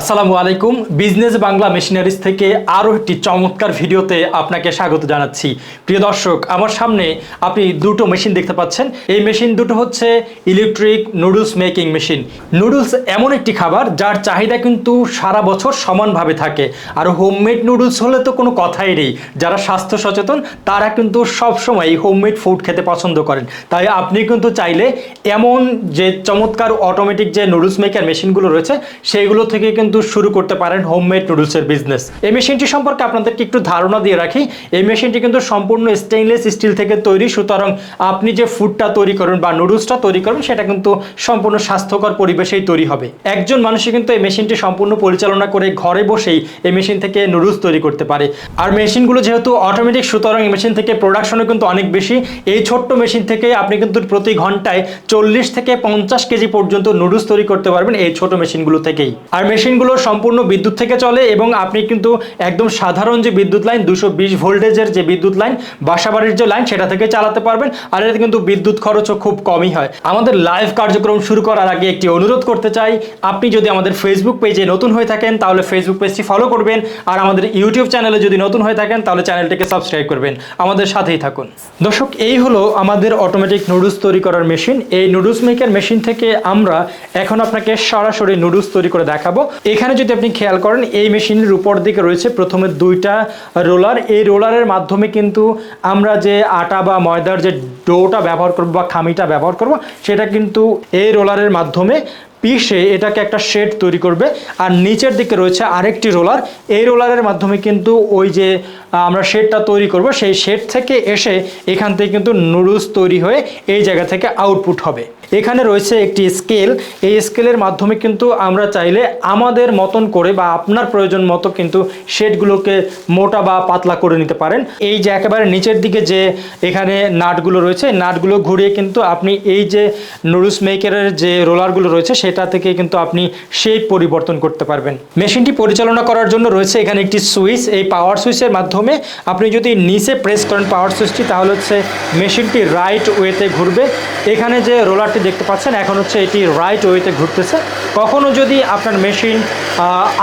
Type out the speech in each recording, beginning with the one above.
আসসালামু আলাইকুম। Business Bangla machineries থেকে আরও একটি চমৎকার ভিডিওতে আপনাকে স্বাগত জানাচ্ছি। প্রিয় দর্শক, আমার সামনে আপনি দুটো মেশিন দেখতে পাচ্ছেন। এই মেশিন দুটো হচ্ছে electric noodles making machine. Noodles এমন একটি খাবার যার চাহিদা কিন্তু সারা বছর সমানভাবে থাকে। আর হোমমেড নুডলস হলে তো কোনো কথাই নেই। যারা স্বাস্থ্য সচেতন, তারা কিন্তু সবসময় হোমমেড ফুড খেতে পছন্দ করেন। তাই আপনি কিন্তু চাইলে এমন যে চমৎকার অটোমেটিক যে নুডলস মেকার মেশিনগুলো রয়েছে, সেইগুলো থেকে কিন্তু শুরু করতে পারেন হোমমেড নুডলসের বিজনেস এই মেশিনটি সম্পর্কে আপনাদেরকে একটু ধারণা দিয়ে রাখি। এই মেশিনটি কিন্তু সম্পূর্ণ স্টেইনলেস স্টিল থেকে তৈরি। সুতরাং আপনি যে ফুডটা তৈরি করবেন বা নুডলসটা তৈরি করবেন, সেটা কিন্তু সম্পূর্ণ স্বাস্থ্যকর পরিবেশেই তৈরি হবে। একজন মানুষই কিন্তু এই মেশিনটি সম্পূর্ণ পরিচালনা করে ঘরে বসেই এই মেশিন থেকে নুডলস তৈরি করতে পারে। আর মেশিনগুলো যেহেতু অটোমেটিক সুতরাং এই মেশিন থেকে প্রোডাকশনও কিন্তু অনেক বেশি। এই ছোট্ট মেশিন থেকে আপনি কিন্তু প্রতি ঘন্টায় চল্লিশ থেকে পঞ্চাশ কেজি পর্যন্ত নুডলস তৈরি করতে পারবেন এই ছোট মেশিনগুলো থেকেই। আর মেশিনগুলো সম্পূর্ণ বিদ্যুৎ থেকে চলে এবং আপনি কিন্তু একদম সাধারণ যে বিদ্যুৎ লাইন, দুশো বিশ ভোল্টেজের যে বিদ্যুৎ লাইন, বাসাবাড়ির যে লাইন, সেটা থেকে চালাতে পারবেন। আর এতে কিন্তু বিদ্যুৎ খরচও খুব কমই হয়। আমাদের লাইভ কার্যক্রম শুরু করার আগে একটি অনুরোধ করতে চাই, আপনি যদি আমাদের ফেসবুক পেজে নতুন হয়ে থাকেন, তাহলে ফেসবুক পেজটি ফলো করবেন। আর আমাদের ইউটিউব চ্যানেলে যদি নতুন হয়ে থাকেন, তাহলে চ্যানেলটিকে সাবস্ক্রাইব করবেন। আমাদের সাথেই থাকুন। দর্শক, এই হলো আমাদের অটোমেটিক নুডলস তৈরি করার মেশিন এই নুডলস মেকার মেশিন থেকে আমরা এখন আপনাকে সরাসরি নুডলস তৈরি করে দেখাবো। এখানে যদি আপনি খেয়াল করেন, এই মেশিনের উপর দিকে রয়েছে প্রথমে দুইটা রোলার। এই রোলারের মাধ্যমে কিন্তু আমরা যে আটা বা ময়দার যে ডোটা ব্যবহার করব বা খামিটা ব্যবহার করব, সেটা কিন্তু এই রোলারের মাধ্যমে পিষে এটাকে একটা শেড তৈরি করবে। আর নিচের দিকে রয়েছে আরেকটি রোলার। এই রোলারের মাধ্যমে কিন্তু ওই যে আমরা শেডটা তৈরি করব। সেই শেড থেকে এসে এখান থেকে কিন্তু নুডলস তৈরি হয়ে এই জায়গা থেকে আউটপুট হবে। এখানে রয়েছে একটি স্কেল এই স্কেলের মাধ্যমে কিন্তু আমরা চাইলে আমাদের মতন করে বা আপনার প্রয়োজন মতো কিন্তু শেডগুলোকে মোটা বা পাতলা করে নিতে পারেন। এই যে একেবারে নিচের দিকে যে এখানে নাটগুলো রয়েছে নাটগুলো ঘুরিয়ে কিন্তু আপনি এই যে নুডলস মেকারের যে রোলারগুলো রয়েছে, সেটা থেকে কিন্তু আপনি শেপ পরিবর্তন করতে পারবেন। মেশিনটি পরিচালনা করার জন্য রয়েছে এখানে একটি সুইচ এই পাওয়ার সুইচের মাধ্যমে আপনি যদি নিচে প্রেস করেন পাওয়ার সুইচটি তাহলে হচ্ছে মেশিনটি রাইট ওয়েতে ঘুরবে। এখানে যে রোলারটি দেখতে পাচ্ছেন, এখন হচ্ছে এটি রাইট ওয়েতে ঘুরতেছে। কখনো যদি আপনার মেশিন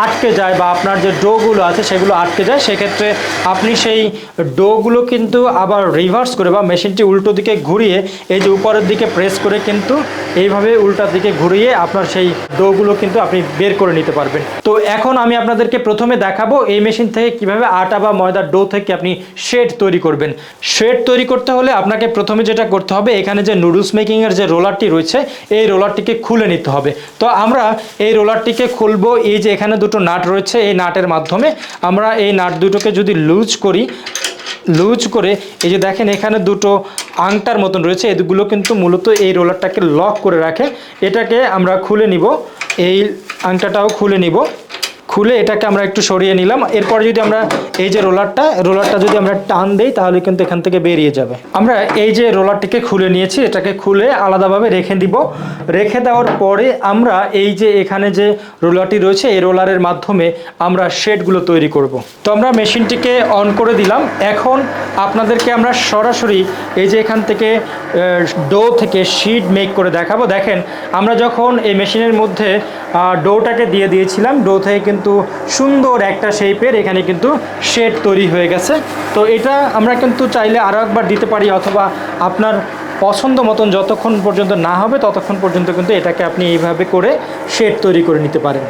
আটকে যায় বা আপনার যে ডোগুলো আছে, সেগুলো আটকে যায়, সেক্ষেত্রে আপনি সেই ডোগুলো কিন্তু আবার রিভার্স করে বা মেশিনটি উল্টো দিকে ঘুরিয়ে, এই যে উপরের দিকে প্রেস করে কিন্তু এইভাবে উল্টার দিকে ঘুরিয়ে আপনার সেই ডোগুলো কিন্তু আপনি বের করে নিতে পারবেন। তো এখন আমি আপনাদেরকে প্রথমে দেখাবো এই মেশিন থেকে কীভাবে আটা বা ময়দার ডো থেকে আপনি শেড তৈরি করবেন। শেড তৈরি করতে হলে আপনাকে প্রথমে যেটা করতে হবে, এখানে যে নুডলস মেকিংয়ের যে রোলারটি রয়েছে, এই রোলারটিকে খুলে নিতে হবে। তো আমরা এই রোলারটিকে খুলবো, এই যে এখানে দুটো নাট রয়েছে, এই নাটের মাধ্যমে আমরা এই নাট দুটোকে যদি লুজ করি লুজ করে, এই যে দেখেন এখানে দুটো আংটার মতন রয়েছে, এগুলো কিন্তু মূলত এই রোলারটাকে লক করে রাখে। এটাকে আমরা খুলে নিব, এই আংটাটাও খুলে নিব। খুলে এটাকে আমরা একটু সরিয়ে নিলাম। এরপরে যদি আমরা এই যে রোলারটা রোলারটা যদি আমরা টান দেই, তাহলে কিন্তু এখান থেকে বেরিয়ে যাবে। আমরা এই যে রোলারটিকে খুলে নিয়েছি, এটাকে খুলে আলাদাভাবে রেখে দিব। রেখে দেওয়ার পরে আমরা এই যে এখানে যে রোলারটি রয়েছে, এই রোলারের মাধ্যমে আমরা শেডগুলো তৈরি করব। তো আমরা মেশিনটিকে অন করে দিলাম। এখন আপনাদেরকে আমরা সরাসরি এই যে এখান থেকে ডো থেকে শিট মেক করে দেখাবো। দেখেন, আমরা যখন এই মেশিনের মধ্যে ডোটাকে দিয়ে দিয়েছিলাম ডো থেকে কিন্তু সুন্দর একটা শেপের এখানে কিন্তু শেড তৈরি হয়ে গেছে। তো এটা আমরা কিন্তু চাইলে আরও একবার দিতে পারি, অথবা আপনার পছন্দ মতন যতক্ষণ পর্যন্ত না হবে, ততক্ষণ পর্যন্ত কিন্তু এটাকে আপনি এইভাবে করে শেড তৈরি করে নিতে পারেন।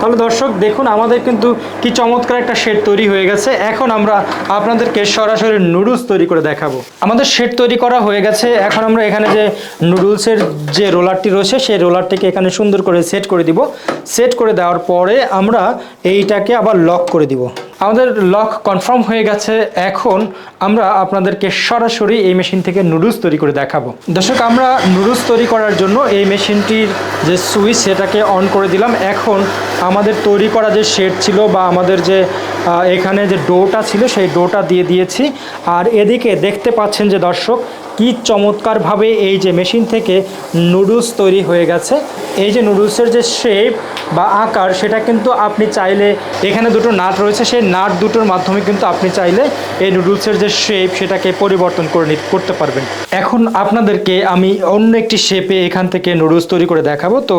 তাহলে দর্শক, দেখুন আমাদের কিন্তু কি চমৎকার একটা শেড তৈরি হয়ে গেছে। এখন আমরা আপনাদেরকে সরাসরি নুডলস তৈরি করে দেখাবো। আমাদের শেড তৈরি করা হয়ে গেছে। এখন আমরা এখানে যে নুডলসের যে রোলারটি রয়েছে, সেই রোলারটিকে এখানে সুন্দর করে সেট করে দিব। সেট করে দেওয়ার পরে আমরা এইটাকে আবার লক করে দিব। আমাদের লক কনফার্ম হয়ে গেছে। এখন আমরা আপনাদেরকে সরাসরি এই মেশিন থেকে নুডলস তৈরি করে দেখাবো। দর্শক, আমরা নুডলস তৈরি করার জন্য এই মেশিনটির যে সুইচ, সেটাকে অন করে দিলাম। এখন আমাদের তৈরি করা যে শেড ছিল বা আমাদের যে এখানে যে ডোটা ছিল, সেই ডোটা দিয়ে দিয়েছি। আর এদিকে দেখতে পাচ্ছেন যে দর্শক কি চমৎকারভাবে এই যে মেশিন থেকে নুডলস তৈরি হয়ে গেছে, এই যে নুডলসের যে শেপ বা আকার, সেটা কিন্তু আপনি চাইলে এখানে দুটো নাট রয়েছে, সেই নাট দুটোর মাধ্যমে কিন্তু আপনি চাইলে এই নুডলসের যে শেপ সেটাকে পরিবর্তন করে করতে পারবেন। এখন আপনাদেরকে আমি অন্য একটি শেপে এখান থেকে নুডলস তৈরি করে দেখাবো। তো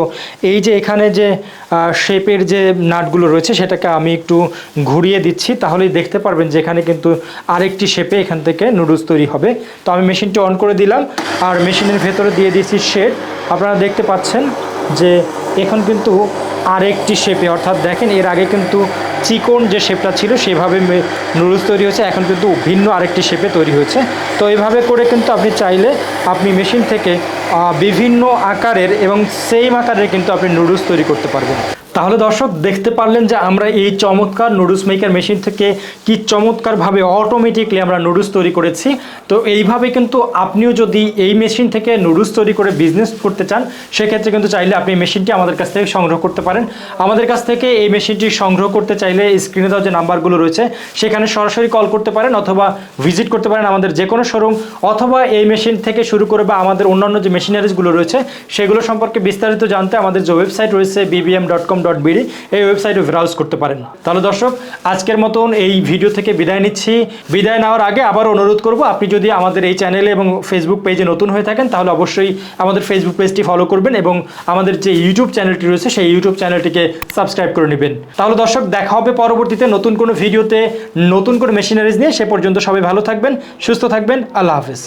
এই যে এখানে যে শেপের যে নাটগুলো রয়েছে, সেটাকে আমি একটু ঘুরিয়ে দিচ্ছি, তাহলেই দেখতে পারবেন যে এখানে কিন্তু আরেকটি শেপে এখান থেকে নুডলস তৈরি হবে। তো আমি মেশিনটি অন করে দিলাম আর মেশিনের ভেতরে দিয়ে দিচ্ছি শেড। আপনারা দেখতে পাচ্ছেন যে এখন কিন্তু আরেকটি শেপে, অর্থাৎ দেখেন এর আগে কিন্তু চিকন যে শেপটা ছিল, সেভাবে নুডলস তৈরি হয়েছে, এখন কিন্তু ভিন্ন আরেকটি শেপে তৈরি হয়েছে। তো এইভাবে করে কিন্তু আপনি চাইলে আপনি মেশিন থেকে বিভিন্ন আকারের এবং সেম আকারের কিন্তু আপনি নুডলস তৈরি করতে পারবেন। তাহলে দর্শক, দেখতে পারলেন যে আমরা এই চমৎকার নুডলস মেকার মেশিন থেকে কি চমৎকারভাবে অটোমেটিকলি আমরা নুডলস তৈরি করেছি। তো এইভাবে কিন্তু আপনিও যদি এই মেশিন থেকে নুডলস তৈরি করে বিজনেস করতে চান, সেক্ষেত্রে কিন্তু চাইলে আপনি মেশিনটি আমাদের কাছ থেকে সংগ্রহ করতে পারেন। আমাদের কাছ থেকে এই মেশিনটি সংগ্রহ করতে চাইলে স্ক্রিনে দেওয়া যে নাম্বারগুলো রয়েছে, সেখানে সরাসরি কল করতে পারেন অথবা ভিজিট করতে পারেন আমাদের যে কোনো শোরুম অথবা এই মেশিন থেকে শুরু করে বা আমাদের অন্যান্য যে মেশিনারিজগুলো রয়েছে, সেগুলো সম্পর্কে বিস্তারিত জানতে আমাদের যে ওয়েবসাইট রয়েছে BBM dot com dot BD এই ওয়েবসাইটে ব্রাউজ করতে পারেন। তাহলে দর্শক, আজকের মতন এই ভিডিও থেকে বিদায় নিচ্ছি। বিদায় নেওয়ার আগে আবার অনুরোধ করব, আপনি যদি আমাদের এই চ্যানেলে এবং ফেসবুক পেজে নতুন হয়ে থাকেন, তাহলে অবশ্যই আমাদের ফেসবুক পেজটি ফলো করবেন এবং আমাদের যে ইউটিউব চ্যানেলটি রয়েছে, সেই ইউটিউব চ্যানেলটিকে সাবস্ক্রাইব করে নেবেন। তাহলে দর্শক, দেখা হবে পরবর্তীতে নতুন কোনো ভিডিওতে নতুন কোনো মেশিনারিজ নিয়ে সে পর্যন্ত সবাই ভালো থাকবেন, সুস্থ থাকবেন। আল্লাহ হাফেজ।